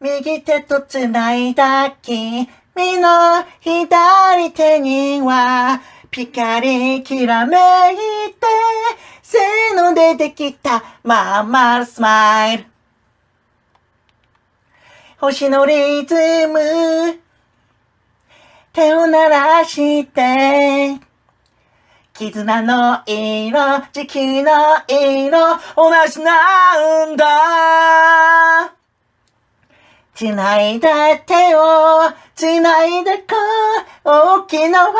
右手と繋いだ君の左手にはピカリきらめいてせーのでできたまん丸スマイル星のリズム手を鳴らして絆の色、時期の色、同じなんだ。繋いだ手を、繋いでこう、大きな輪に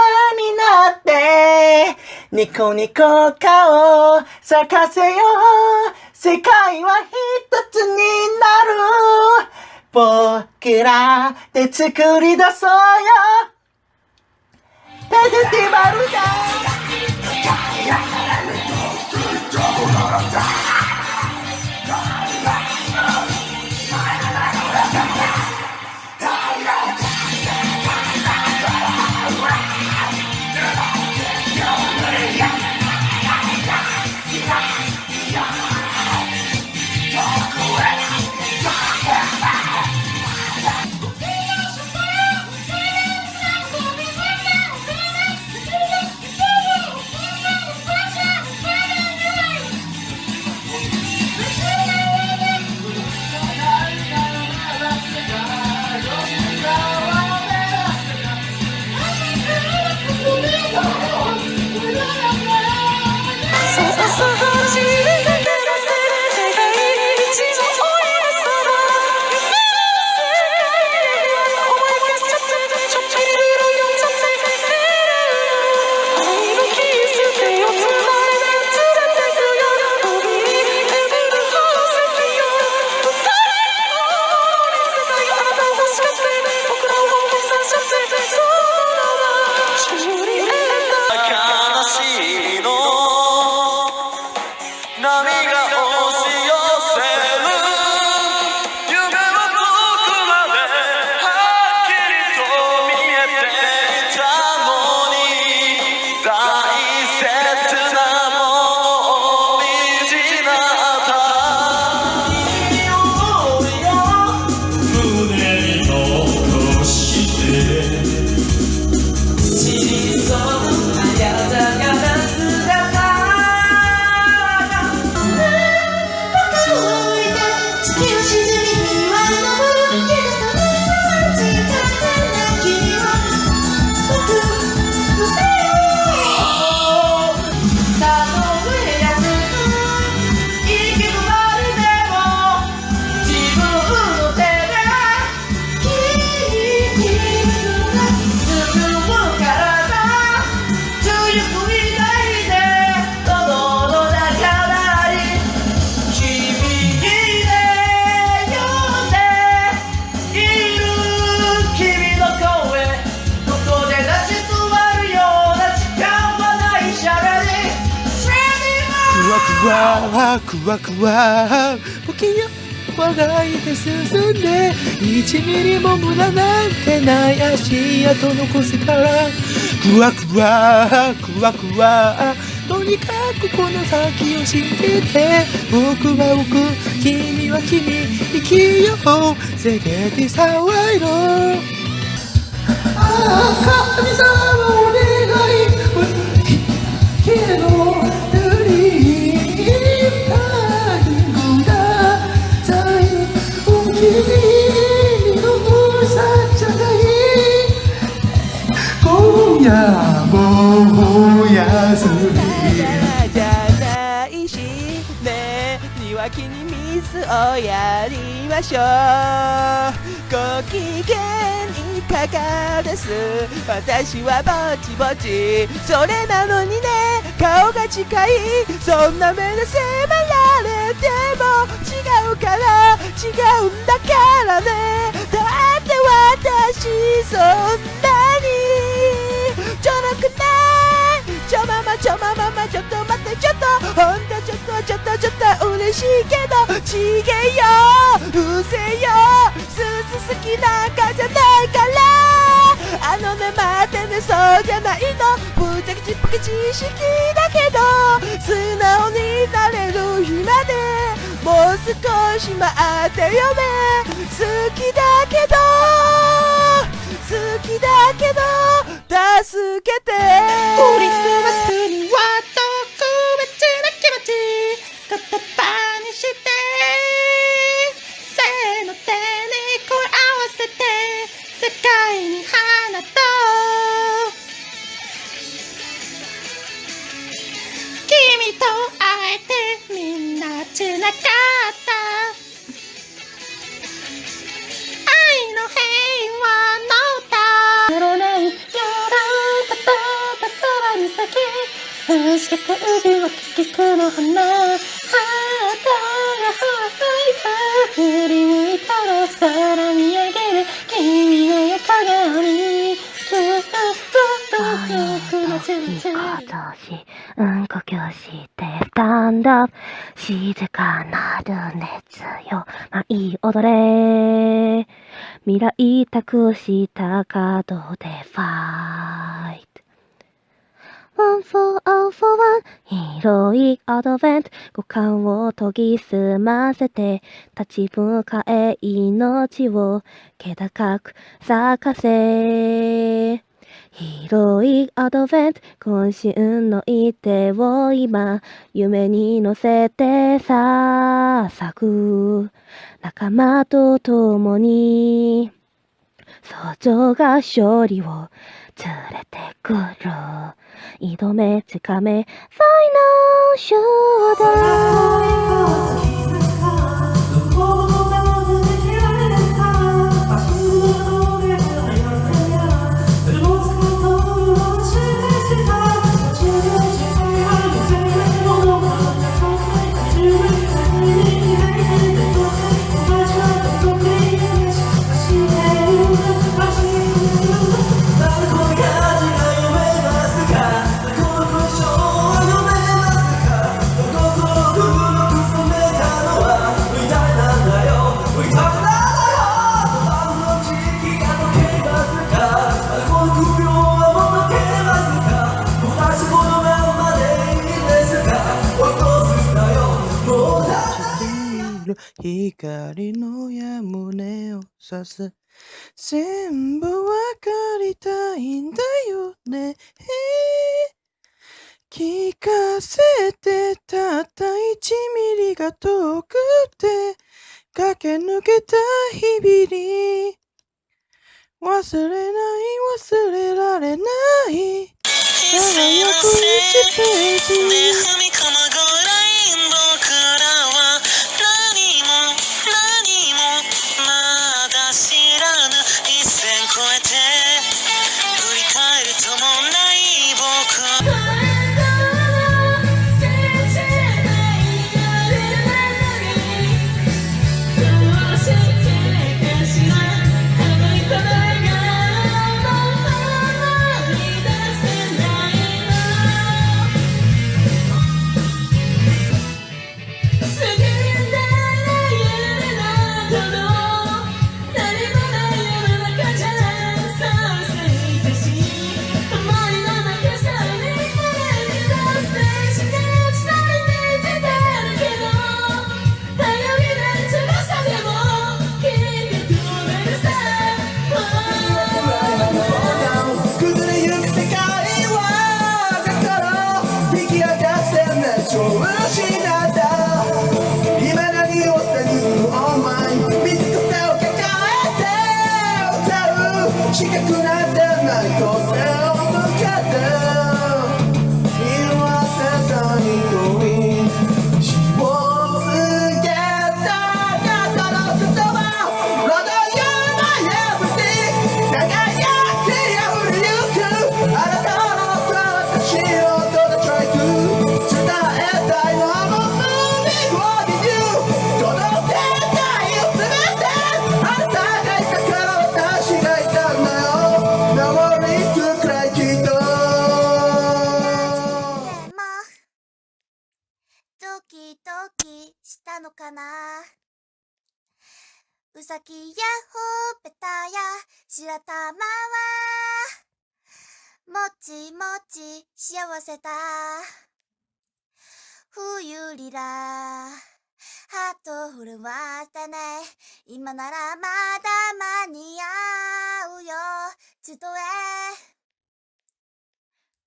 なって、ニコニコ顔咲かせよう、世界は一つになる。僕らで作り出そうよ。ペスティバルだ。くわくわくわ時よ我が家で進んで1ミリも無駄なんてない足跡残せたらくわくわくわくわとにかくこの先を信じて僕は僕君は君生きよう世界で騒いろああ神様お願いけどすみじゃないしね庭木に水をやりましょう。ご機嫌いかがです。私はぼちぼちそれなのにね顔が近い。そんな目で迫られても違うから違うんだからね。だって私そんなにちょろくないママちょマママちょっと待ってちょっとほんとちょっとちょっとちょっと嬉しいけどちげよ。うせよ。鈴好きなんかじゃないから。あのね待ってねそうじゃない。のぶちゃけちぷけ知識だけど素直になれる日までもう少し待ってよね。好きだけど。好きだけど。てクリスマスには特別な気持ち言葉にしてせーの手に声合わせて世界に花と君と会えてみんなつながった美しく渦をきくの花ハートが咲いた振り向いたら空見上げる君の鏡ずっと遠くの引っかざし、うんこ教してスタンドアップ静かなる熱よ舞い踊れ未来託した角でファイト One for all for one 広いアドベント五感を研ぎ澄ませて立ち向かえ命を気高く咲かせ。広いアドベント渾身の一手を今夢に乗せてさ咲く。仲間と共に。早朝が勝利を連れてくる。二度目つかめファイナルショーだ。光の矢胸を刺す。全部わかりたいんだよね。聞かせてたった1ミリが遠くて駆け抜けた日々に。忘れない忘れられない。輝く1ページドキドキしたのかな？うさぎやほっぺたや白玉はもちもち幸せだ。冬リラハートフルはしたね。今ならまだ間に合うよ。集え。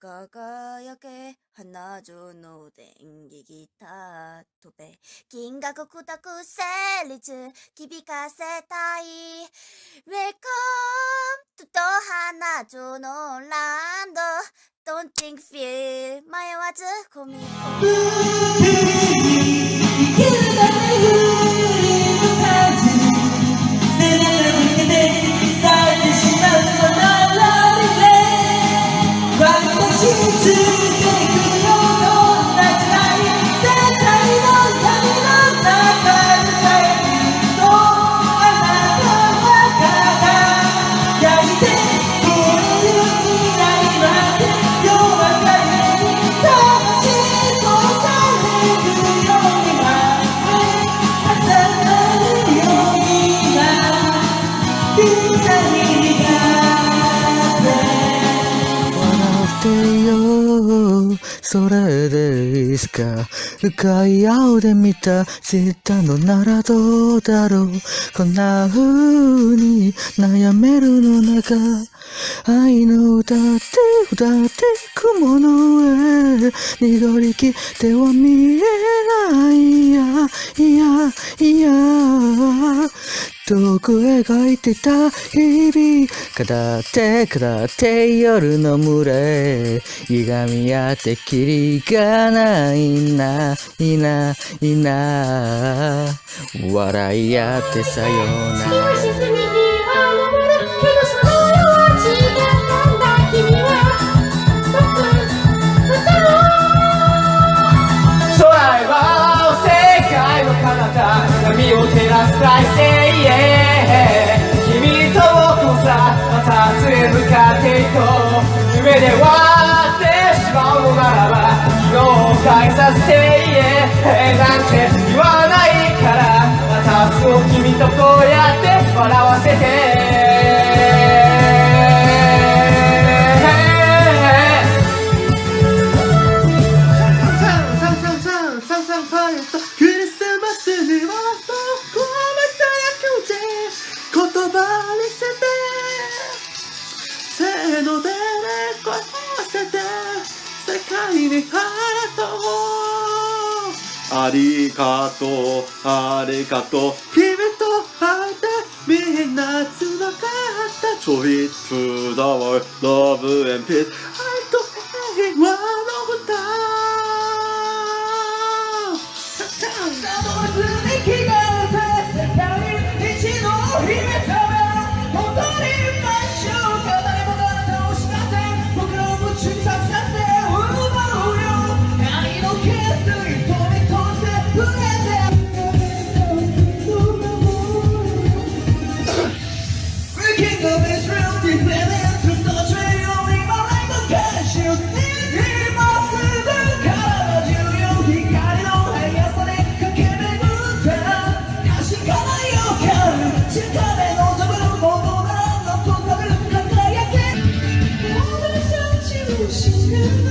輝け花城の電撃ギター飛べ銀河国宅成立響かせたい Welcome to 花城のランド Don't think feel 迷わず込み込むそれでいいすか？深い青で見た知ったのならどうだろう？こんな風に悩めるの中愛の歌って歌って雲の上濁りきっては見えないいやいやいや。遠く描いてた日々。下って下って夜の群れ。歪み合ってきりがないないないな。笑い合ってさよなら。夢で笑ってしまうならば昨日を変えさせて言え。なんて言わないからまた明日を君とこうやって笑わせて。とう君と会えてみんな繋がった Joy to the world love and peace 愛と平和の歌力 you.